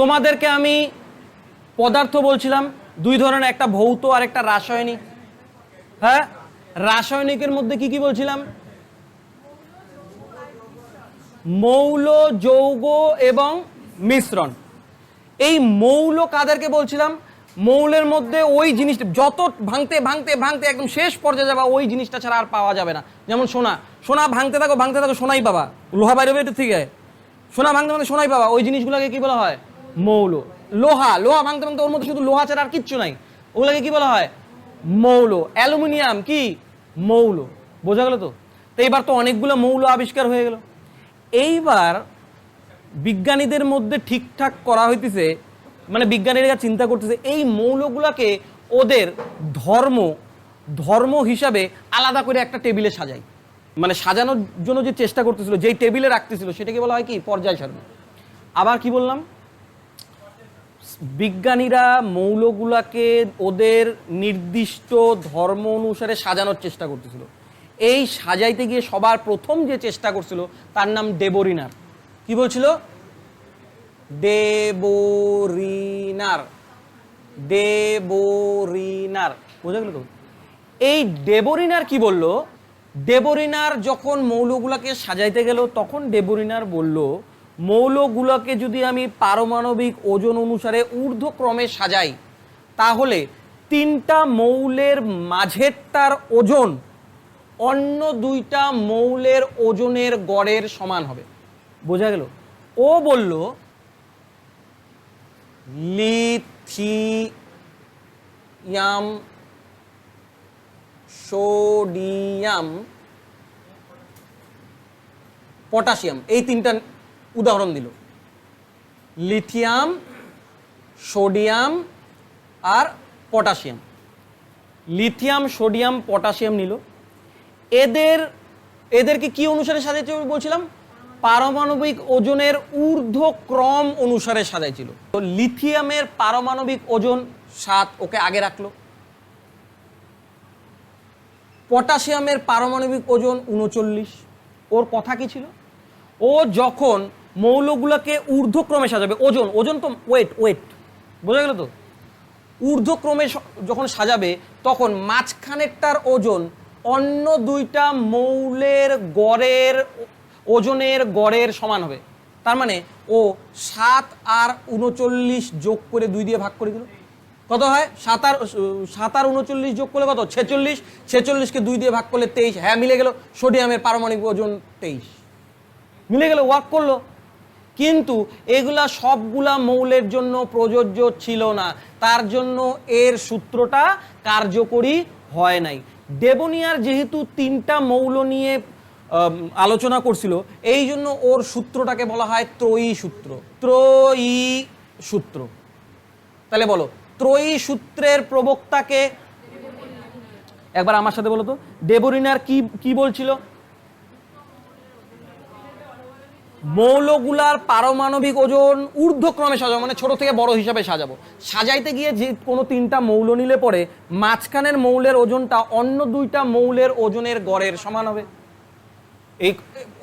তোমাদেরকে আমি পদার্থ বলছিলাম, দুই ধরনের, একটা ভৌত আর একটা রাসায়নিক। হ্যাঁ? রাসায়নিকের মধ্যে কি কি বলছিলাম? মৌল, যৌগ এবং মিশ্রণ। এই মৌল কাদেরকে বলছিলাম? মৌলের মধ্যে ওই জিনিসটা, যত ভাঙতে ভাঙতে ভাঙতে একদম শেষ পর্যায়ে যাবা, ওই জিনিসটা ছাড়া আর পাওয়া যাবে না। যেমন সোনা সোনা ভাঙতে থাকো ভাঙতে থাকো, সোনাই পাবা। লোহা বাইরে থেকে। সোনা ভাঙতে ভাঙতে সোনাই পাবা। ওই জিনিসগুলোকে কি বলা হয়? মৌল। লোহা লোহা ভাঙতে ভাঙতে ওর মধ্যে শুধু লোহা ছাড়া আর কিচ্ছু নাই। ওগুলোকে কি বলা হয়? মৌল। অ্যালুমিনিয়াম কি? মৌল। বোঝা গেল তো? তো এইবার তো অনেকগুলো মৌল আবিষ্কার হয়ে গেল। এইবার বিজ্ঞানীদের মধ্যে ঠিকঠাক করা হইতেছে মানে বিজ্ঞানীরা চিন্তা করতেছে, এই মৌলগুলাকে ওদের ধর্ম ধর্ম হিসাবে আলাদা করে একটা টেবিলে সাজাই। মানে সাজানোর জন্য যে চেষ্টা করতেছিল, যেই টেবিলে রাখতেছিল, সেটাকে বলা হয় কি? পর্যায় সারণী। আবার কি বললাম? বিজ্ঞানীরা মৌলগুলাকে ওদের নির্দিষ্ট ধর্ম অনুসারে সাজানোর চেষ্টা করতেছিল। এই সাজাইতে গিয়ে সবার প্রথম যে চেষ্টা করছিল, তার নাম ডেবোরিনার। কি বলছিল? ডেবোরিনার। ডেবোরিনার। বোঝা গেল তো? এই ডেবোরিনার কি বলল? ডেবোরিনার যখন মৌলগুলাকে সাজাইতে গেল, তখন ডেবোরিনার বলল মৌলগুলোকে যদি আমি পারমাণবিক ওজন অনুসারে ঊর্ধ্বক্রমে সাজাই, তাহলে তিনটা মৌলের মাঝেরটার ওজন অন্য দুইটা মৌলের ওজনের গড়ের সমান হবে। বোঝা গেল? ও বলল, লিথিয়াম সোডিয়াম পটাশিয়াম, এই তিনটা উদাহরণ দিল। লিথিয়াম, সোডিয়াম আর পটাশিয়াম। লিথিয়াম, সোডিয়াম, পটাশিয়াম নিল। এদের, এদেরকে কি অনুসারে সাজাইছে বলছিলাম? পারমাণবিক ওজনের ঊর্ধ্বক্রম অনুসারে সাজাইছিল। তো লিথিয়ামের পারমাণবিক ওজন সাত, ওকে আগে রাখল। পটাশিয়ামের পারমাণবিক ওজন উনচল্লিশ। ওর কথা কি ছিল? ও যখন মৌলগুলোকে ঊর্ধ্বক্রমে সাজাবে। ওজন ওজন তো ওয়েট ওয়েট বোঝা গেল তো? ঊর্ধ্বক্রমে যখন সাজাবে, তখন মাঝখানেরটার ওজন অন্য দুইটা মৌলের গড়ের ওজনের গড়ের সমান হবে। তার মানে ও সাত আর উনচল্লিশ যোগ করে দুই দিয়ে ভাগ করে দিল। কত হয়? সাত আর সাত আর উনচল্লিশ যোগ করলে কত? ছেচল্লিশ। ছেচল্লিশকে দুই দিয়ে ভাগ করলে তেইশ। হ্যাঁ মিলে গেল। সোডিয়ামের পারমাণবিক ওজন তেইশ। মিলে গেল ওয়ার্ক করল। কিন্তু এগুলা সবগুলা মৌলের জন্য প্রযোজ্য ছিল না। তার জন্য এর সূত্রটা কার্যকরী হয় নাই। ডেবোনিয়ার যেহেতু তিনটা মৌল নিয়ে আলোচনা করছিল, এই জন্য ওর সূত্রটাকে বলা হয় ত্রয়ী সূত্র। ত্রয়ী সূত্র। তাহলে বলো, ত্রয়ী সূত্রের প্রবক্তাকে একবার আমার সাথে বলো তো, ডেবোরিনার কি কি বলছিল? মৌলগুলার পারমাণবিক ওজন ঊর্ধ্বক্রমে সাজাবো মানে ছোট থেকে বড় হিসাবে সাজাবো। সাজাইতে গিয়ে যে কোনো তিনটা মৌল নিলে পরে মাঝখানের মৌলের ওজনটা অন্য দুইটা মৌলের ওজনের গড়ের সমান হবে। এই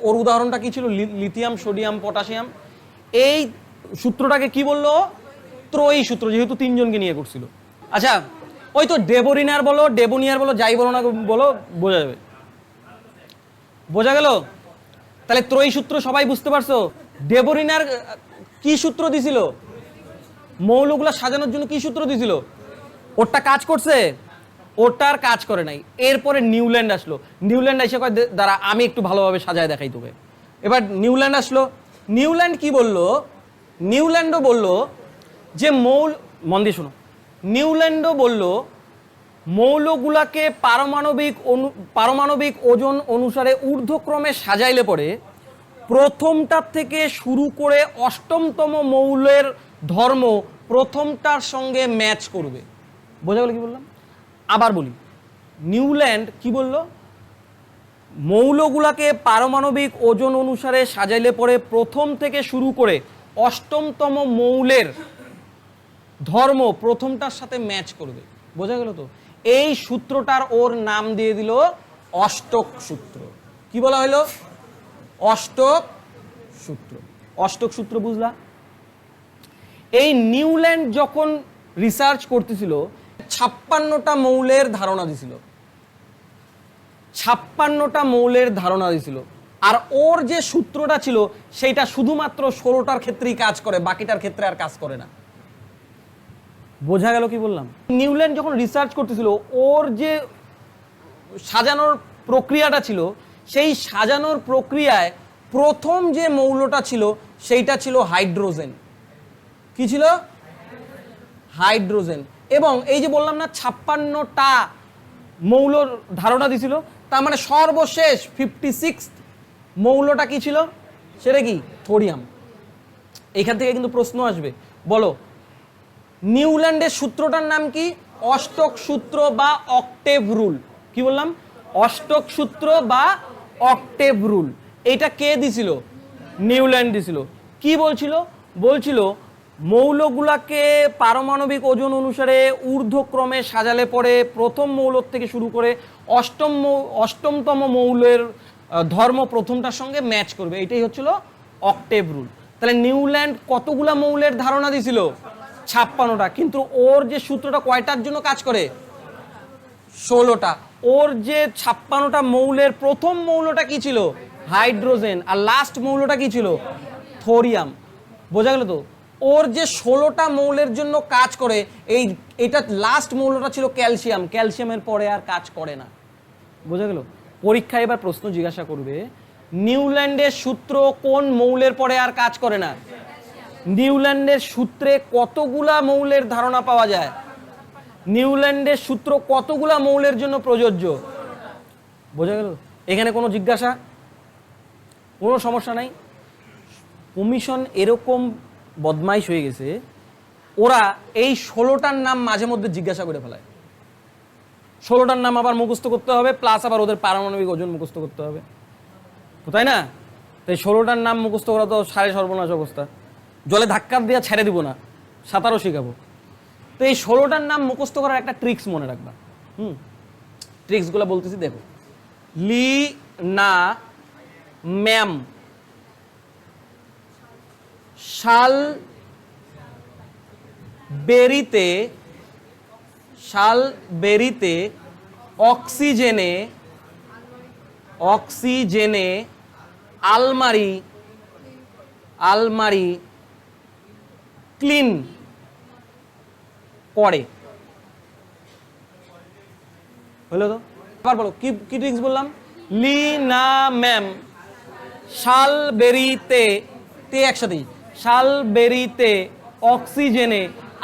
ওর উদাহরণটা কি ছিল? Lithium, sodium, potassium. এই সূত্রটাকে কি বলল? ত্রয়ী সূত্র, যেহেতু তিনজনকে নিয়ে করছিল। আচ্ছা ওই তো ডেবোরিনার বলো, ডেবোনিয়ার বলো, যাই বলো না বলো, বোঝা যাবে। বোঝা গেল? তাহলে ত্রয়ী সূত্র সবাই বুঝতে পারছ? ডেবরিনার কি সূত্র দিছিল? মৌলগুলা সাজানোর জন্য কি সূত্র দিছিল? ওরটা কাজ করছে? ওটার কাজ করে নাই। এরপরে নিউল্যান্ড আসলো। নিউল্যান্ড এসে কয়, "দে- দাঁড়া, আমি একটু ভালোভাবে সাজায় দেখাই তোকে। এবার নিউল্যান্ড আসলো। নিউল্যান্ড কি বলল? নিউল্যান্ডও বলল যে মৌল, মন দিয়ে শোনো। নিউল্যান্ডও বলল মৌলগুলাকে পারমাণবিক অনু, পারমাণবিক ওজন অনুসারে ঊর্ধ্বক্রমে সাজাইলে পরে প্রথমটার থেকে শুরু করে অষ্টমতম মৌলের ধর্ম প্রথমটার সঙ্গে ম্যাচ করবে। বোঝা গেল কি বললাম? আবার বলি, নিউল্যান্ড কি বলল? মৌলগুলাকে পারমাণবিক ওজন অনুসারে সাজাইলে পরে প্রথম থেকে শুরু করে অষ্টমতম মৌলের ধর্ম প্রথমটার সাথে ম্যাচ করবে। বোঝা গেল তো? এই সূত্রটার ওর নাম দিয়ে দিল অষ্টক সূত্র। কি বলা হলো? অষ্টক সূত্র। অষ্টক সূত্র বুঝলা? এই নিউল্যান্ড যখন রিসার্চ করতেছিল, ছাপ্পান্নটা মৌলের ধারণা দিছিল। ছাপ্পান্নটা মৌলের ধারণা দিছিল। আর ওর যে সূত্রটা ছিল সেইটা শুধুমাত্র ষোলোটার ক্ষেত্রেই কাজ করে, বাকিটার ক্ষেত্রে আর কাজ করে না। বোঝা গেল কি বললাম? নিউল্যান্ড যখন রিসার্চ করতেছিল, ওর যে সাজানোর প্রক্রিয়াটা ছিল, সেই সাজানোর প্রক্রিয়ায় প্রথম যে মৌলটা ছিল, সেইটা ছিল হাইড্রোজেন। কি ছিল? হাইড্রোজেন। এবং এই যে বললাম না, ছাপ্পান্নটা মৌলর ধারণা দিছিল, তার মানে সর্বশেষ ফিফটি সিক্স মৌলটা কি ছিল? সেটা কি? থোরিয়াম। এখান থেকে কিন্তু প্রশ্ন আসবে। বলো নিউল্যান্ডের সূত্রটার নাম কি? অষ্টক সূত্র বা অক্টেভ রুল। কি বললাম? অষ্টক সূত্র বা অক্টেভ রুল। এটা কে দিছিল? নিউল্যান্ড দিছিল। কি বলছিল? বলছিল, মৌলগুলাকে পারমাণবিক ওজন অনুসারে ঊর্ধ্বক্রমে সাজালে পরে প্রথম মৌলর থেকে শুরু করে অষ্টম অষ্টমতম মৌলের ধর্ম প্রথমটার সঙ্গে ম্যাচ করবে। এটাই হচ্ছিল অক্টেভ রুল। তাহলে নিউল্যান্ড কতগুলা মৌলের ধারণা দিছিল? ছাপ্পান্নটা। কিন্তু ওর যে সূত্রটা কয়টার জন্য কাজ করে? ষোলোটা। ওর যে ছাপ্পান্নটা মৌলের প্রথম মৌলটা কি ছিল? হাইড্রোজেন। আর লাস্ট মৌলটা কি ছিল? থোরিয়াম। বোঝা গেল তো? ওর যে ষোলোটা মৌলের জন্য কাজ করে, এই এটা লাস্ট মৌলটা ছিল ক্যালসিয়াম। ক্যালসিয়ামের পরে আর কাজ করে না। বোঝা গেল? পরীক্ষায় এবার প্রশ্ন জিজ্ঞাসা করবে, নিউল্যান্ডের সূত্র কোন মৌলের পরে আর কাজ করে না? নিউল্যান্ডের সূত্রে কতগুলা মৌলের ধারণা পাওয়া যায়? নিউল্যান্ডের সূত্র কতগুলা মৌলের জন্য প্রযোজ্য? বোঝা গেল? এখানে কোনো জিজ্ঞাসা? কোনো সমস্যা নাই? কমিশন এরকম বদমাইশ হয়ে গেছে, ওরা এই ষোলোটার নাম মাঝে মধ্যে জিজ্ঞাসা করে ফেলায়। ষোলোটার নাম আবার মুখস্থ করতে হবে প্লাস আবার ওদের পারমাণবিক ওজন মুখস্থ করতে হবে। তাই না? তাই ষোলোটার নাম মুখস্থ করা তো সাড়ে সর্বনাশ অবস্থা। জলে ধাক্কা দিয়ে ছেড়ে দিব না, সাঁতারও শেখাবো। তো এই ষোলোটার নাম মুখস্থ করার একটা ট্রিক্স মনে রাখবা। হুম? ট্রিক্সগুলো বলতেছি, দেখো। লি, না, ম্যাম, শাল, বেরিতে শাল বেরিতে অক্সিজেনে অক্সিজেনে আলমারি আলমারি ক্লিন করে। হলো তো? আবার বলো, কি কি ট্রিক্স বললাম? লি না ম্যাম শাল বেরিতে তে একসাথেই শাল বেরিতে অক্সিজেনে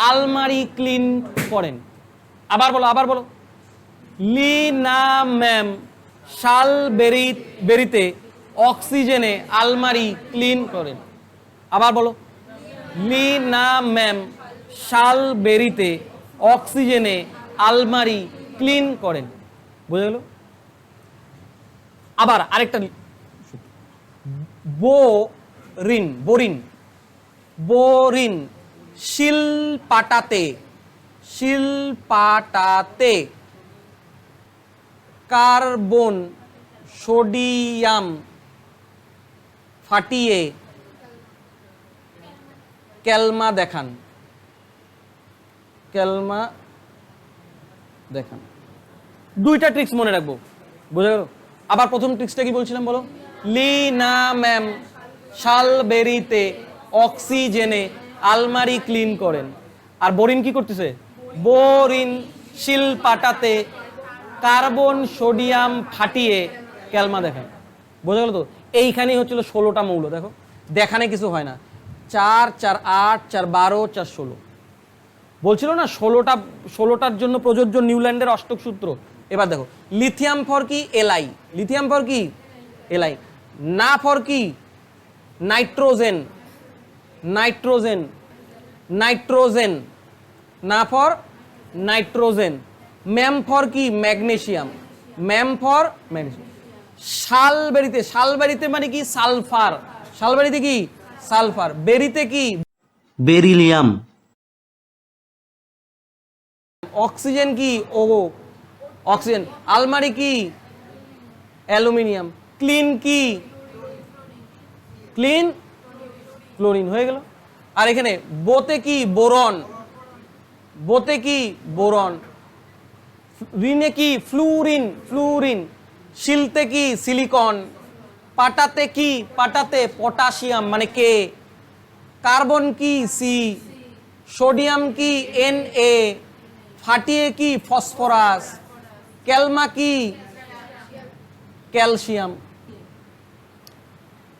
আলমারি ক্লিন করেন। আবার বলো আবার বলো। লি না ম্যাম শাল বেরি বেরিতে অক্সিজেনে আলমারি ক্লিন করেন। আবার বলো। লি না ম্যাম, শাল বেরিতে অক্সিজেনে আলমারি ক্লিন করেন। বুঝে গেল? আবার আরেকটা বোরিন বোরিন বোরিন শিল পাটাতে শিল পাটাতে কার্বন সোডিয়াম ফাটিয়ে ক্যালমা দেখান। ক্যালমা দেখান। দুইটা ট্রিক্স মনে রাখব। বোঝা গেল? আবার প্রথম ট্রিক্সটা কি বলছিলাম বলো? লি না ম্যাম শাল বেরিতে অক্সিজেনে আলমারি ক্লিন করেন। আর বোরিন কি করতেছে? বোরিন শিল পাটাতে কার্বন সোডিয়াম ফাটিয়ে ক্যালমা দেখান। বোঝা গেল তো? এইখানেই হচ্ছিল ষোলোটা মৌল, দেখো। দেখানে কিছু হয় না। চার চার আট, চার বারো, চার ষোলো। বলছিল না ষোলোটা, ষোলোটার জন্য প্রযোজ্য নিউল্যান্ডের অষ্টক সূত্র? এবার দেখো, লিথিয়াম ফর কি? এলআই লিথিয়াম ফর কি? এলআই না ফর কি? নাইট্রোজেন। নাইট্রোজেন। নাইট্রোজেন। না ফর নাইট্রোজেন। ম্যাম ফর কি? ম্যাগনেশিয়াম। ম্যাম ফর ম্যাগনেসিয়াম শালবেরিতে শালবেরিতে মানে কি? সালফার। শালবেরিতে কি? সালফার। বেরিতে কি? বেরিলিয়াম। অক্সিজেন কি? O oxygen. আলমারি কি? অ্যালুমিনিয়াম। ক্লিন কি? ক্লিন? ক্লোরিন হয়ে গেল। আর এখানে বোতে কি? বোরন। বোতে কি? বোরন। রিনে কি? Fluorine fluorine. শিলতে কি? সিলিকন। পাটাতে কি? পাটাতে পটাশিয়াম মানে কে? কার্বন কি? সি। সোডিয়াম কি? N A. ফাটিয়ে কি? ফসফরাস। ক্যালমা কি? ক্যালসিয়াম।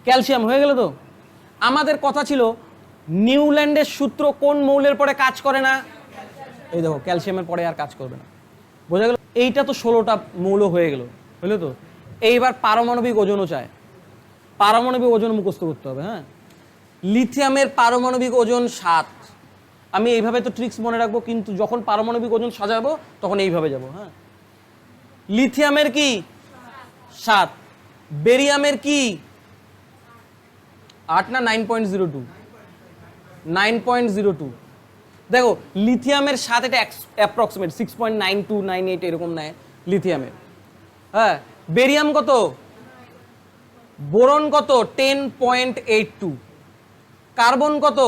ক্যালসিয়াম, হয়ে গেল তো? আমাদের কথা ছিল, নিউল্যান্ডের সূত্র কোন মৌলের পরে কাজ করে না? এই দেখো, ক্যালসিয়ামের পরে আর কাজ করবে না। বোঝা গেল? এইটা তো ষোলোটা মৌল হয়ে গেল বুঝলে তো? এইবার পারমাণবিক ওজনও চায়। পারমাণবিক ওজন মুখস্থ করতে হবে হ্যাঁ? লিথিয়ামের পারমাণবিক ওজন সাত। আমি এইভাবে তো ট্রিক্স মনে রাখব, কিন্তু যখন পারমাণবিক ওজন সাজাবো, তখন এইভাবে যাব হ্যাঁ? লিথিয়ামের কি? সাত। বেরিয়ামের কি? আট না nine point zero two nine point zero two দেখো, লিথিয়ামের সাথে এটা approximate six point nine two nine eight এরকম নেয় লিথিয়ামের। হ্যাঁ? বেরিয়াম কত? বোরন কত? Ten point eight two carbon কত?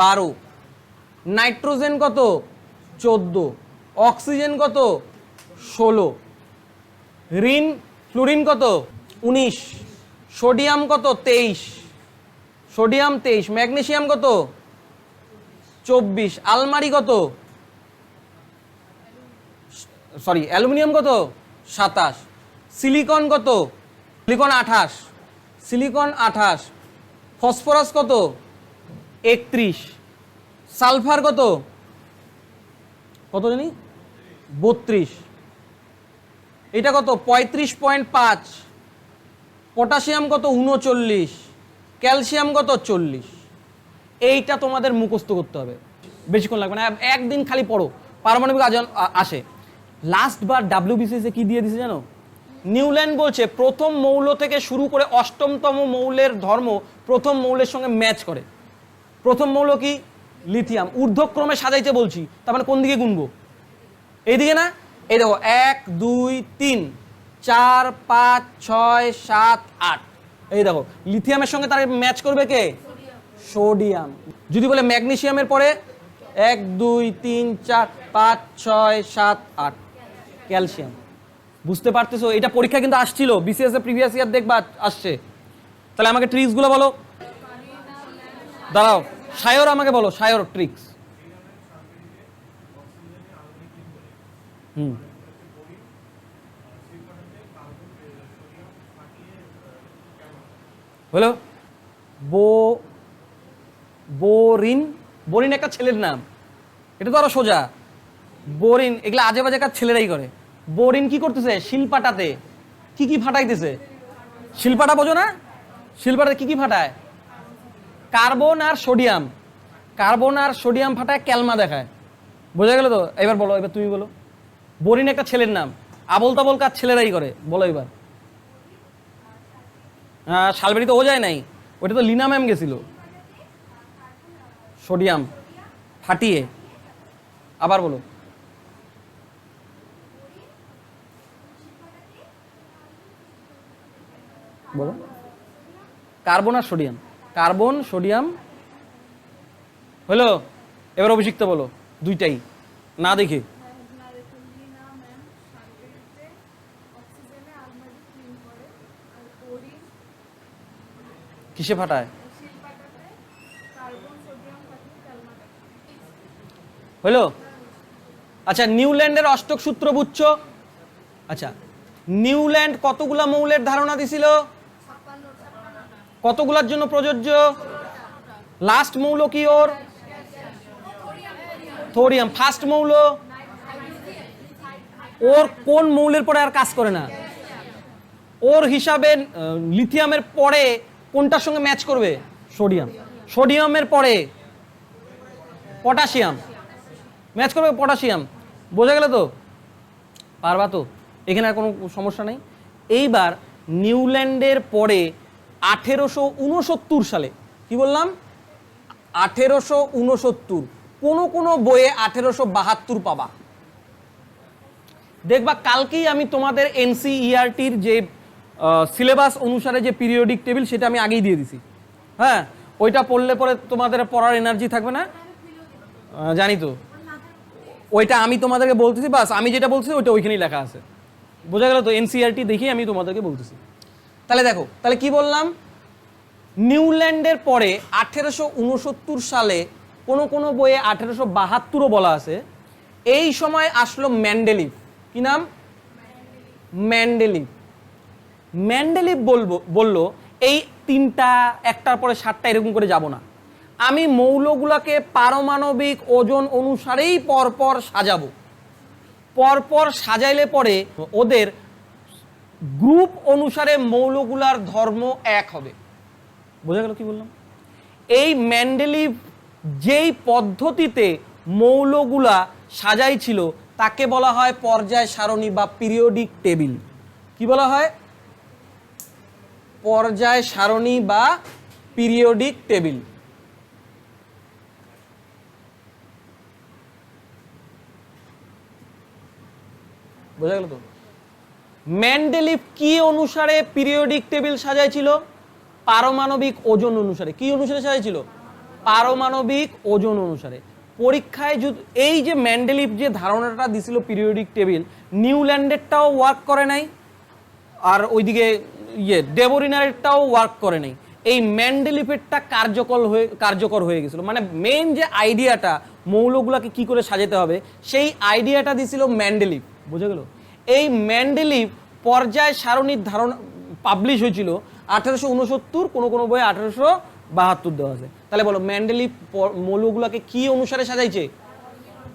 বারো। নাইট্রোজেন কত? চোদ্দ। অক্সিজেন কত? ষোলো। রিন ফ্লুরিন কত? উনিশ। সোডিয়াম কত? তেইশ। সোডিয়াম তেইশ। ম্যাগনেসিয়াম কত? চব্বিশ। আলমারি কত? সরি, অ্যালুমিনিয়াম কত? সাতাশ। সিলিকন কত? সিলিকন আঠাশ। সিলিকন আঠাশ। ফসফরাস কত? একত্রিশ। সালফার কত? কত জানি? বত্রিশ। এটা কত? পঁয়ত্রিশ পয়েন্ট পাঁচ। পটাশিয়াম কত? উনচল্লিশ। ক্যালসিয়াম কত? চল্লিশ। এইটা তোমাদের মুখস্থ করতে হবে। বেশিক্ষণ লাগবে না। একদিন খালি পড়ো। পারমাণবিক আজন আসে। লাস্ট বার ডাব্লিউবিসিএসে কী দিয়ে দিছে জানো? নিউল্যান্ড বলছে, প্রথম মৌল থেকে শুরু করে অষ্টমতম মৌলের ধর্ম প্রথম মৌলের সঙ্গে ম্যাচ করে। প্রথম মৌল কি? লিথিয়াম। ঊর্ধ্বক্রমে সাজাইতে বলছি, তার মানে কোন দিকে গুনবো? এইদিকে না? এই দেখো, এক, দুই, তিন, চার, পাঁচ, ছয়, সাত, আট। এই দেখো, লিথিয়ামের সঙ্গে তার ম্যাচ করবে কে? সোডিয়াম। যদি বলে ম্যাগনেসিয়ামের পরে, এক, দুই, তিন, চার, পাঁচ, ছয়, সাত, আট। ক্যালসিয়াম। বুঝতে পারতেছো, এটা পরীক্ষা কিন্তু আসছিল বিসিএস এ প্রিভিয়াস ইয়ার দেখবা আসছে। তাহলে আমাকে ট্রিক্সগুলো বলো। দাঁড়াও, সায়র আমাকে বলো, সায়র ট্রিক্স হুম। হলো বো, বোরিন বোরিন একটা ছেলের নাম। এটা তো আরও সোজা। বোরিন, এগুলো আজে বাজে কাজ ছেলেরাই করে? বোরিন কি করতেছে? শিলপাটাতে। কি কি ফাটাইতেছে? শিলপাটা বোঝো না? শিলপাটাতে কি কি ফাটায়? কার্বন আর সোডিয়াম। কার্বন আর সোডিয়াম ফাটায় ক্যালমা দেখায়। বোঝা গেল তো? এবার বলো, এবার তুমি বলো। বোরিন একটা ছেলের নাম। আবল তাবল কাজ ছেলেরাই করে? বলো এবার। হ্যাঁ শালবাড়ি তো ও যায় নাই? ওটা তো লিনা ম্যাম গেছিল। সোডিয়াম ফাটিয়ে। আবার বলো বলো। কার্বন আর সোডিয়াম। কার্বন, সোডিয়াম, হলো? এবার অভিষিক্ত বলো, দুইটাই। না দেখে। কিসে ফাটায়? হলো? আচ্ছা নিউল্যান্ডের অষ্টক সূত্র বুঝছ? আচ্ছা নিউল্যান্ড কতগুলা মৌলের ধারণা দিছিল? কতগুলার জন্য প্রযোজ্য? লাস্ট মৌল কি ওর? থোরিয়াম ফার্স্ট মৌল? ওর কোন মৌলের পরে আর কাজ করে না? ওর হিসাবে লিথিয়ামের পরে কোনটার সঙ্গে ম্যাচ করবে? সোডিয়াম সোডিয়ামের পরে পটাশিয়াম ম্যাচ করবে পটাশিয়াম বোঝা গেল তো? পারবা তো? এখানে আর কোনো সমস্যা নেই। এইবার নিউল্যান্ডের পরে আঠেরোশো উনসত্তর সালে। কি বললাম? আঠেরোশো উনসত্তর। কোনো কোনো বইয়ে আঠেরোশো বাহাত্তর পাবা। দেখবা, কালকেই আমি তোমাদের এনসিইআরটির যে সিলেবাস অনুসারে যে পিরিয়ডিক টেবিল, সেটা আমি আগেই দিয়ে দিছি। হ্যাঁ? ওইটা পড়লে পরে তোমাদের পড়ার এনার্জি থাকবে না? জানি তো। ওইটা আমি তোমাদেরকে বলতেছি, বাস। আমি যেটা বলতেছি, ওইটা ওইখানেই লেখা আছে। বোঝা গেল তো? এনসিআরটি দেখেই আমি তোমাদেরকে বলতেছি। তাহলে দেখো, তাহলে কি বললাম? নিউল্যান্ডের পরে আঠেরোশো উনসত্তর সালে কোনো কোনো বইয়ে আঠেরোশো বাহাত্তরও বলা আছে। এই সময় আসলো ম্যান্ডেলিভ। কি নাম? ম্যান্ডেলিভ। ম্যান্ডেলিভ বলব, বলল, এই তিনটা, একটার পরে সাতটা এরকম করে যাব না। আমি মৌলগুলোকে পারমাণবিক ওজন অনুসারেই পরপর সাজাবো। পরপর সাজাইলে পরে ওদের গ্রুপ অনুসারে মৌলগুলার ধর্ম এক হবে। বোঝা গেল কি বললাম? এই ম্যান্ডেলিভ যেই পদ্ধতিতে মৌলগুলা সাজাইছিল, তাকে বলা হয় পর্যায় সারণী বা পিরিয়ডিক টেবিল। কি বলা হয়? পর্যায় সারণী বা পিরিয়ডিক টেবিল। বোঝা গেল তো? ম্যান্ডেলিভ কি অনুসারে পিরিয়ডিক টেবিল সাজাইছিল? পারমাণবিক ওজন অনুসারে। কি অনুসারে সাজাইছিল? পারমাণবিক ওজন অনুসারে। পরীক্ষায় এই যে ম্যান্ডেলিভ যে ধারণাটা দিছিল পিরিয়ডিক টেবিল, নিউল্যান্ডেরটাও ওয়ার্ক করে নাই, আর ওইদিকে ইয়ে ডেবোরিনারেরটাও ওয়ার্ক করে নাই। এই ম্যান্ডেলিফেরটা কার্যকর হয়ে কার্যকর হয়ে গেছিল। মানে মেন যে আইডিয়াটা মৌলগুলোকে কি করে সাজাতে হবে, সেই আইডিয়াটা দিছিল ম্যান্ডেলিভ। বুঝে গেল? এই ম্যান্ডেলিভ পর্যায় সারণীর ধারণা পাবলিশ হয়েছিল আঠারোশো উনসত্তর, কোনো কোনো বইয়ে আঠারোশো বাহাত্তর দেওয়া আছে। তাহলে বলো ম্যান্ডেলিভ প- মৌলগুলোকে কি অনুসারে সাজাইছে?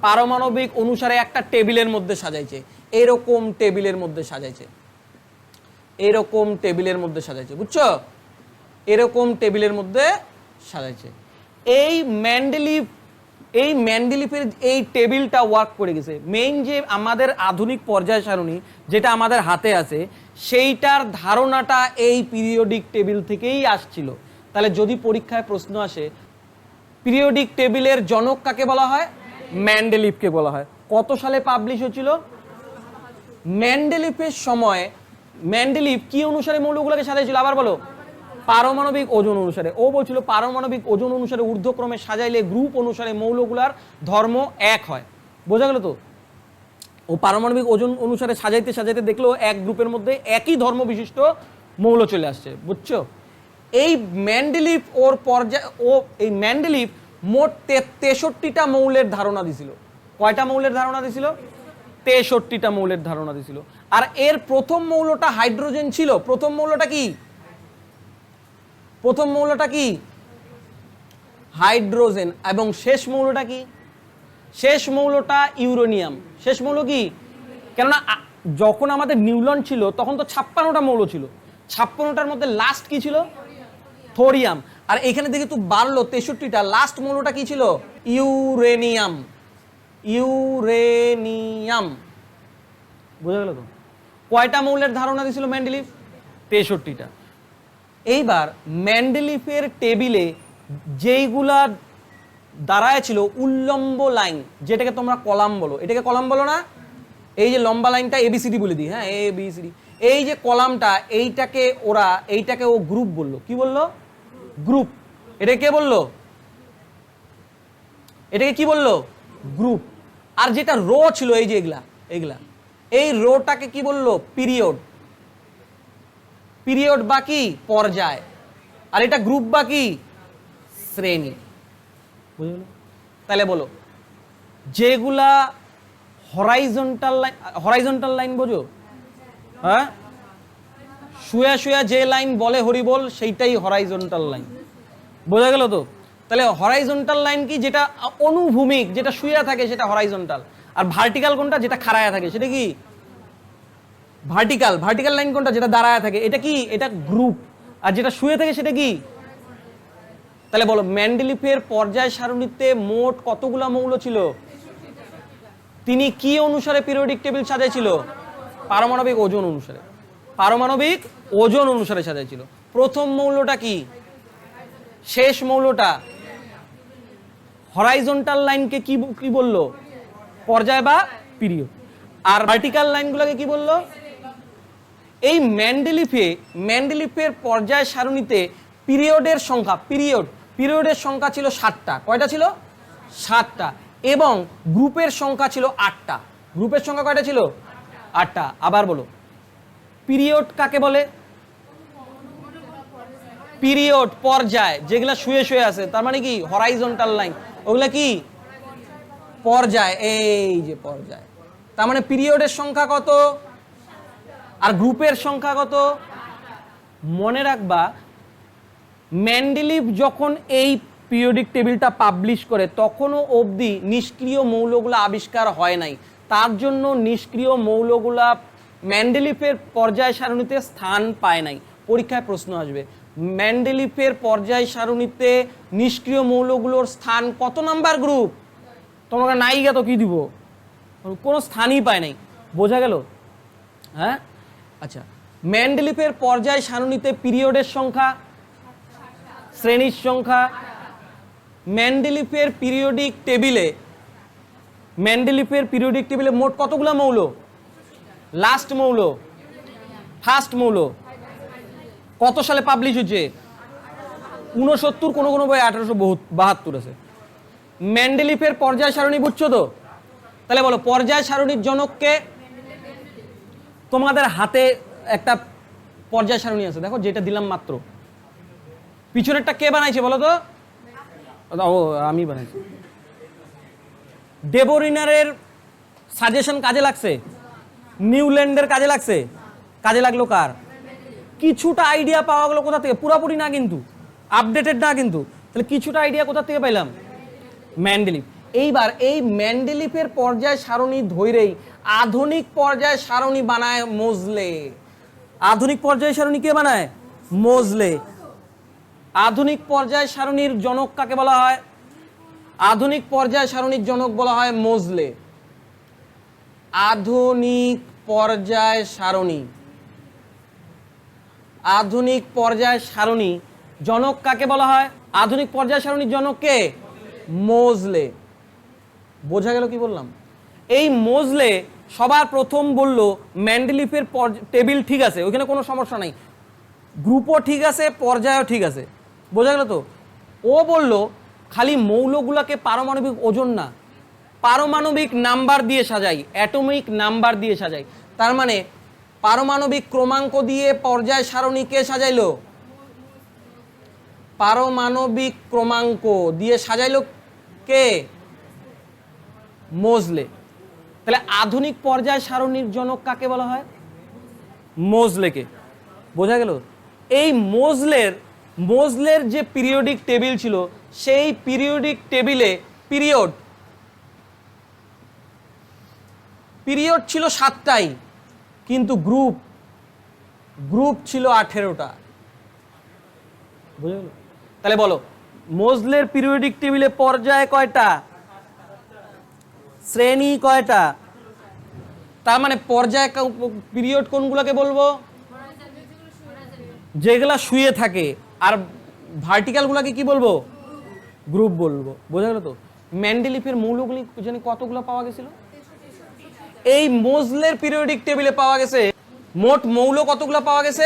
পারমাণবিক অনুসারে একটা টেবিলের মধ্যে সাজাইছে। এরকম টেবিলের মধ্যে সাজাইছে। এরকম টেবিলের মধ্যে সাজাইছে, বুঝছ? এরকম টেবিলের মধ্যে সাজাইছে। এই ম্যান্ডেলিভ এই ম্যান্ডেলিফের এই টেবিলটা ওয়ার্ক করে গেছে। মেইন যে আমাদের আধুনিক পর্যায় সারণী, যেটা আমাদের হাতে আছে, সেইটার ধারণাটা এই পিরিয়ডিক টেবিল থেকেই আসছিল। তাহলে যদি পরীক্ষায় প্রশ্ন আসে পিরিয়ডিক টেবিলের জনক কাকে বলা হয়? ম্যান্ডেলিফকে বলা হয়। কত সালে পাবলিশ হয়েছিল? ম্যান্ডেলিফের সময় ম্যান্ডেলিফ কি অনুসারে মৌলগুলোকে সাজাইছিল? আবার বলো। পারমাণবিক ওজন অনুসারে। ও বলছিল পারমাণবিক ওজন অনুসারে ঊর্ধ্বক্রমে সাজাইলে গ্রুপ অনুসারে মৌলগুলার ধর্ম এক হয়। বোঝা গেল তো? ও পারমাণবিক ওজন অনুসারে সাজাইতে সাজাইতে দেখল এক গ্রুপের মধ্যে একই ধর্ম বিশিষ্ট মৌল চলে আসছে। বুঝছ? এই ম্যান্ডেলিফ ওর পর্যায়, ও এই ম্যান্ডেলিফ মোট তেষট্টিটা মৌলের ধারণা দিছিল। কয়টা মৌলের ধারণা দিছিল? তেষট্টিটা মৌলের ধারণা দিছিল। আর এর প্রথম মৌলটা হাইড্রোজেন ছিল। প্রথম মৌলটা কি? প্রথম মৌলটা কি? হাইড্রোজেন। এবং শেষ মৌলটা কি? শেষ মৌলটা ইউরোনিয়াম। শেষ মৌল কি? কেননা যখন আমাদের নিউলন ছিল, তখন তো ছাপ্পান্নটা মৌল ছিল। ছাপ্পান্নটার মধ্যে লাস্ট কি ছিল? থোরিয়াম। আর এখানে দেখি তো বাড়লো তেষট্টিটা। লাস্ট মৌলটা কি ছিল? ইউরেনিয়াম। ইউরেনিয়াম। বোঝা গেল তো? কয়টা মৌলের ধারণা দিছিল ম্যান্ডেলিফ? তেষট্টিটা। এইবার ম্যান্ডেলিফের টেবিলে যেইগুলা দাঁড়ায় ছিল উল্লম্ব লাইন, যেটাকে তোমরা কলাম বলো। এটাকে কলাম বলো না? এই যে লম্বা লাইনটা এবিসিডি বলে দিই হ্যাঁ এ বি সি ডি এই যে কলামটা, এইটাকে ওরা, এইটাকে ও গ্রুপ বলল। কি বলল? গ্রুপ এটা কে বলল? এটাকে কি বলল? গ্রুপ আর যেটা রো ছিল, এই যে এগুলা এগুলা, এই রোটাকে কি বলল? পিরিয়ড পিরিয়ড বা কি পর্যায়। আর এটা গ্রুপ বা কি শ্রেণি তাহলে বলো যেগুলা হরাইজন্টাল লাইন হরাইজন্টাল লাইন বোঝো? হ্যাঁ? শুয়া শুয়া যে লাইন বলে হরিবল সেইটাই হরাইজন্টাল লাইন বোঝা গেল তো? তাহলে হরাইজন্টাল লাইন কি? যেটা অনুভূমিক যেটা শুয়ে থাকে সেটা হরাইজন্টাল আর ভার্টিক্যাল কোনটা? যেটা খাড়ায় থাকে। সেটা কি? ভার্টিক্যাল ভার্টিক্যাল লাইন কোনটা যেটা দাঁড়ায় থাকে, এটা কি? এটা গ্রুপ আর যেটা শুয়ে থাকে সেটা কি? তাহলে বলো ম্যান্ডেলিফের পর্যায় সারণীতে মোট কতগুলা মৌল ছিল? তিনি কি অনুসারে পিরিয়ডিক টেবিল সাজাইছিল? পারমাণবিক ওজন অনুসারে। পারমাণবিক ওজন অনুসারে সাজাইছিল। প্রথম মৌলটা কি? শেষ মৌলটা? হরাইজন্টাল লাইনকে কি কি বলল? পর্যায় বা পিরিয়ড আর ভার্টিক্যাল লাইনগুলোকে কি বলল? এই ম্যান্ডেলিফে, ম্যান্ডেলিফের পর্যায় সারণীতে পিরিয়ডের সংখ্যা, পিরিয়ড, পিরিয়ডের সংখ্যা ছিল সাতটা। কয়টা ছিল? সাতটা। এবং গ্রুপের সংখ্যা ছিল আটটা। গ্রুপের সংখ্যা কয়টা ছিল? আটটা। আবার বলো। পিরিয়ড কাকে বলে? পিরিয়ড পর্যায়। যেগুলো শুয়ে শুয়ে আছে, তার মানে কি? হরাইজন্টাল লাইন ওগুলো কি? পর্যায়। এই যে পর্যায়। তার মানে পিরিয়ডের সংখ্যা কত? গ্রুপের সংখ্যা কত মনে রাখবা, ম্যান্ডেলিভ যখন এই পিরিয়ডিক টেবিলটা পাবলিশ করে, তখনও অবধি নিষ্ক্রিয় মৌলগুলো আবিষ্কার হয় নাই। তার জন্য নিষ্ক্রিয় মৌলগুলা ম্যান্ডেলিফের পর্যায় সারণীতে স্থান পায় নাই। পরীক্ষায় প্রশ্ন আসবে, ম্যান্ডেলিফের পর্যায় সারণীতে নিষ্ক্রিয় মৌলগুলোর স্থান কত নাম্বার গ্রুপ তোমাকে নাইগা তো কী দিব? কোনো স্থানই পায় নাই। বোঝা গেল? হ্যাঁ? আচ্ছা ম্যান্ডেলিফের পর্যায় সারণীতে পিরিয়ডের সংখ্যা, শ্রেণির সংখ্যা ম্যান্ডেলিফের পিরিয়ডিক টেবিলে ম্যান্ডেলিফের পিরিয়ডিক টেবিলে মোট কতগুলো মৌল? লাস্ট মৌল ফার্স্ট মৌল। কত সালে পাবলিশ হচ্ছে উনসত্তর কোনো কোনো বই আঠারোশো বাহাত্তর আছে। ম্যান্ডেলিফের পর্যায় সারণী বুঝছ তো? তাহলে বলো, পর্যায় সারণীর জনককে তোমাদের হাতে একটা পর্যায় সারণী আছে। দেখো, যেটা দিলাম মাত্র। পিছনেরটা কে বানাইছে বলো তো? ও, আমি বানাইছি। ডেবোরিনারের সাজেশন কাজে লাগছে? নিউল্যান্ডের কাজে লাগছে? কাজে লাগল কার? কিছুটা আইডিয়া পাওয়া গেলো কোথা থেকে? পুরোপুরি না কিন্তু। আপডেটেড না কিন্তু। তাহলে কিছুটা আইডিয়া কোথা থেকে পাইলাম? ম্যান্ডেলিপ এইবার এই ম্যান্ডেলিপের পর্যায় সারণী ধৈরেই, আধুনিক পর্যায় সারণী বানায় মোজলে। আধুনিক পর্যায় সারণী কে বানায়? মোজলে। আধুনিক পর্যায় সারণীর জনক কাকে বলা হয়? আধুনিক পর্যায় সারণীর জনক বলা হয় মোজলে। আধুনিক পর্যায় সারণী। আধুনিক পর্যায় সারণী জনক কাকে বলা হয়? আধুনিক পর্যায় সারণীর জনক কে? মোজলে। বোঝা গেল কি বললাম? এই মোজলে সবার প্রথম বলল, ম্যান্ডেলিফের টেবিল ঠিক আছে, ওইখানে কোনো সমস্যা নাই। গ্রুপও ঠিক আছে, পর্যায়ও ঠিক আছে। বোঝা গেল তো? ও বলল, খালি মৌলগুলোকে পারমাণবিক ওজন না, পারমাণবিক নাম্বার দিয়ে সাজাই, অ্যাটমিক নাম্বার দিয়ে সাজাই। তার মানে পারমাণবিক ক্রমাঙ্ক দিয়ে পর্যায় সারণীকে সাজাইল? পারমাণবিক ক্রমাঙ্ক দিয়ে সাজাইলো কে? মোজলে। তাহলে আধুনিক পর্যায় সারণীর জনক কাকে বলা হয়? মোজলেকে। বোঝা গেল? এই মোজলের মোজলের যে পিরিয়ডিক টেবিল ছিল, সেই পিরিয়ডিক টেবিলে পিরিয়ড পিরিয়ড ছিল সাতটাই, কিন্তু গ্রুপ গ্রুপ ছিল আঠেরোটা। বুঝে গেল? তাহলে বলো, মোজলের পিরিয়ডিক টেবিলে পর্যায় কয়টা? শ্রেণি কয়টা? তার মানে পর্যায় পিরিয়ড কোনগুলোকে বলব? যেগুলা শুয়ে থাকে। আর ভার্টিক্যালগুলোকে কি বলব? গ্রুপ বলব। বোঝা গেল তো? ম্যান্ডেলিফের মৌলগুলি জানি কতগুলো পাওয়া গেছিল? এই মোজলের পিরিয়ডিক টেবিলে পাওয়া গেছে। মোট মৌল কতগুলো পাওয়া গেছে?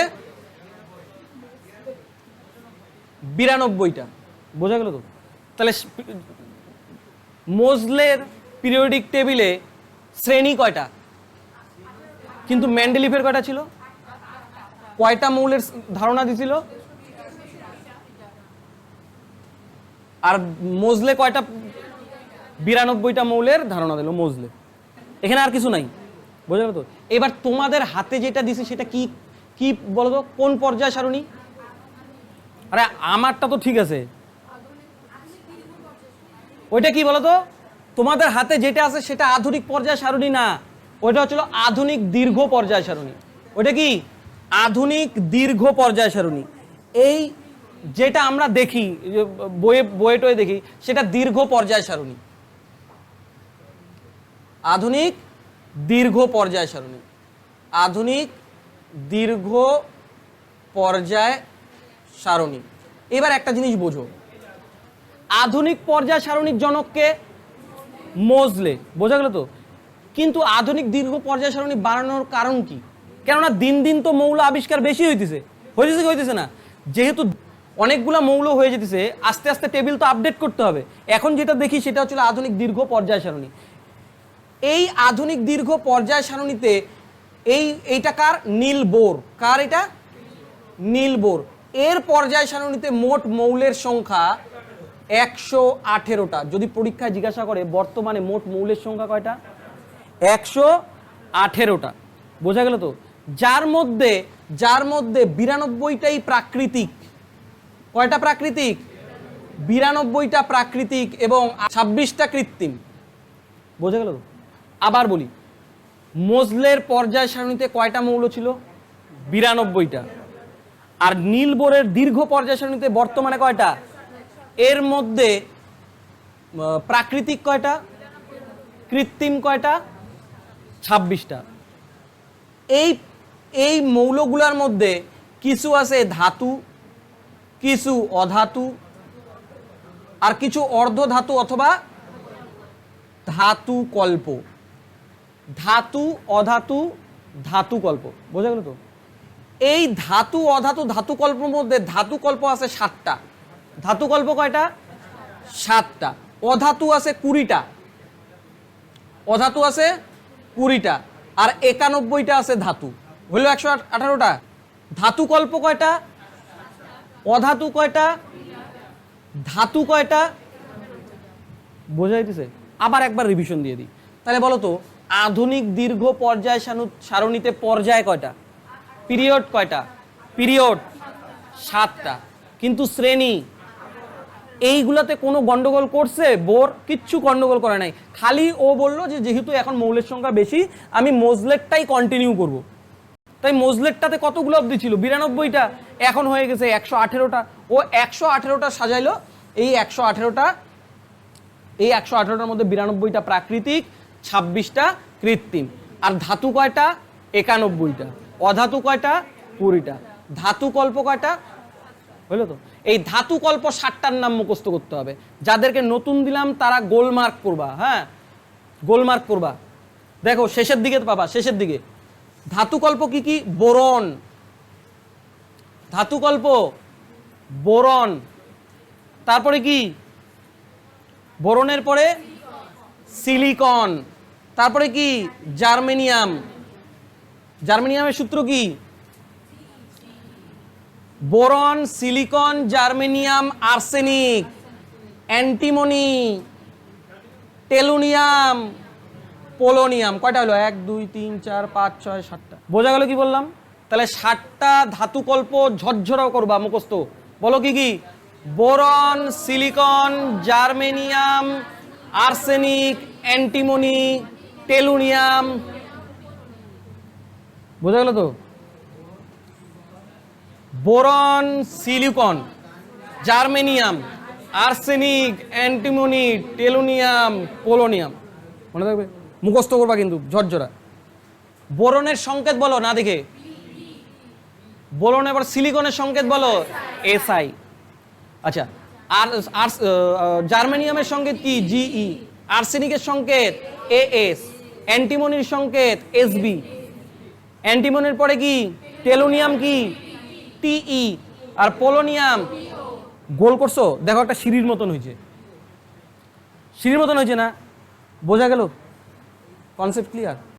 বিরানব্বইটা। বোঝা গেল তো? তাহলে মোজলের পিরিয়ডিক টেবিলে শ্রেণি কয়টা? কিন্তু ম্যান্ডেলিফের কয়টা ছিল? কয়টা মৌলের ধারণা দিছিল? আর মোজলে কয়টা, বিরানব্বইটা মৌলের ধারণা দিল মোজলে। এখানে আর কিছু নাই, বোঝা তো? এবার তোমাদের হাতে যেটা দিছে সেটা কি কি বলো তো কোন পর্যায় সারণী? আরে আমারটা তো ঠিক আছে। ওইটা কি বলো তো তোমাদের হাতে যেটা আছে সেটা আধুনিক পর্যায় সারণী না, ওইটা হচ্ছিল আধুনিক দীর্ঘ পর্যায় সারণী। ওইটা কি? আধুনিক দীর্ঘ পর্যায় সারণী। এই যেটা আমরা দেখি বইয়ে বইয়ে টয়ে দেখি, সেটা দীর্ঘ পর্যায় সারণী। আধুনিক দীর্ঘ পর্যায় সারণী। আধুনিক দীর্ঘ পর্যায় সারণী। এবার একটা জিনিস বোঝো। আধুনিক পর্যায় সারণীর জনককে মোজলে, বোঝা গেল তো? কিন্তু আধুনিক দীর্ঘ পর্যায় সারণী বাড়ানোর কারণ কি? কেননা দিন দিন তো মৌল আবিষ্কার বেশি হইতেছে। হইতেছে কি হইতেছে না? যেহেতু অনেকগুলা মৌল হয়ে যেতেছে, আস্তে আস্তে টেবিল তো আপডেট করতে হবে। এখন যেটা দেখি সেটা হচ্ছে আধুনিক দীর্ঘ পর্যায় সারণী। এই আধুনিক দীর্ঘ পর্যায় সারণীতে এই, এইটা কার? নীল বোর। কার এটা? নীল বোর। এর পর্যায় সারণীতে মোট মৌলের সংখ্যা একশো আঠেরোটা। যদি পরীক্ষায় জিজ্ঞাসা করে, বর্তমানে মোট মৌলের সংখ্যা কয়টা? একশো আঠেরোটা। বোঝা গেল তো? যার মধ্যে যার মধ্যে বিরানব্বইটাই প্রাকৃতিক। কয়টা প্রাকৃতিক? বিরানব্বইটা প্রাকৃতিক এবং ছাব্বিশটা কৃত্রিম। বোঝা গেল তো? আবার বলি, মজলের পর্যায় সারণীতে কয়টা মৌল ছিল? বিরানব্বইটা। আর নীলবোরের দীর্ঘ পর্যায় সারণীতে বর্তমানে কয়টা? এর মধ্যে প্রাকৃতিক কয়টা? কৃত্রিম কয়টা? ছাব্বিশটা। এই এই মৌলগুলোর মধ্যে কিছু আছে ধাতু, কিছু অধাতু, আর কিছু অর্ধ ধাতু অথবা ধাতু কল্প। ধাতু, অধাতু, ধাতু কল্প। বোঝা গেল তো? এই ধাতু, অধাতু, ধাতু কল্পের মধ্যে ধাতু কল্প আছে সাতটা। ধাতু কল্প কয়টা? সাতটা। অধাতু আছে কুড়িটা। অধাতু আছে কুড়িটা। আর একানব্বইটা আছে ধাতু। হইল একশো আঠারোটা। ধাতু কল্প কয়টা? অধাতু কয়টা? ধাতু কয়টা? বোঝা যাইতেছে? আবার একবার রিভিশন দিয়ে দিই। তাহলে বলো তো, আধুনিক দীর্ঘ পর্যায় সারণীতে পর্যায় কয়টা? পিরিয়ড কয়টা? পিরিয়ড সাতটা। কিন্তু শ্রেণি? এইগুলাতে কোনো গন্ডগোল করছে? বোর কিচ্ছু গন্ডগোল করে নাই। খালি ও বলল যে, যেহেতু এখন মৌলের সংখ্যা বেশি, আমি মজলেটটাই কন্টিনিউ করব। তাই মজলেটটাতে কতগুলো অবধি ছিল? বিরানব্বইটা। এখন হয়ে গেছে একশো আঠেরোটা। ও একশো আঠেরোটা সাজাইলো। এই একশো আঠেরোটা, এই একশো আঠেরোটার মধ্যে বিরানব্বইটা প্রাকৃতিক, ছাব্বিশটা কৃত্রিম। আর ধাতু কয়টা? একানব্বইটা। অধাতু কয়টা? কুড়িটা। ধাতু কল্প কয়টা? হলো তো? এই ধাতু কল্প ষাটটার নাম মুখস্থ করতে হবে। যাদেরকে নতুন দিলাম, তারা গোলমার্ক করবা হ্যাঁ? গোলমার্ক করবা। দেখো, শেষের দিকে পাবা, শেষের দিকে। ধাতুকল্প কি কি? বোরন। ধাতুকল্প বোরন। তারপরে কি? বোরনের পরে সিলিকন। তারপরে কি? জার্মেনিয়াম। জার্মেনিয়ামের সূত্র কি? Boron, silicon, germanium, arsenic, antimony, tellurium, polonium. কয়টা হলো? এক, দুই, তিন, চার, পাঁচ, ছয়, সাতটা। বোঝা গেল কি বললাম? তাহলে ষাটটা ধাতুকল্প ঝরঝরাও করবা, মুখস্থ। বলো কি কি? Boron, silicon, germanium, arsenic, antimony, tellurium. বোঝা গেল তো? Boron silicon, germanium, arsenic, antimony, tellurium, polonium. মনে থাকবে? মুখস্থ করবা কিন্তু, ঝরঝরা। বোরনের সংকেত বলো, না দেখে। বোরন এবার সিলিকনের সংকেত বলো, এসআই। আচ্ছা আর আর জার্মেনিয়ামের সংকেত কি? জিই। আর্সেনিকের সংকেত, এএস। অ্যান্টিমনির সংকেত, এসবি। অ্যান্টিমনির পরে কি? টেলোনিয়াম কি? টিই। আর পোলোনিয়াম, গোল করছ? দেখো একটা সিঁড়ির মতন হয়েছে। সিঁড়ির মতন হয়েছে না? বোঝা গেল? Concept clear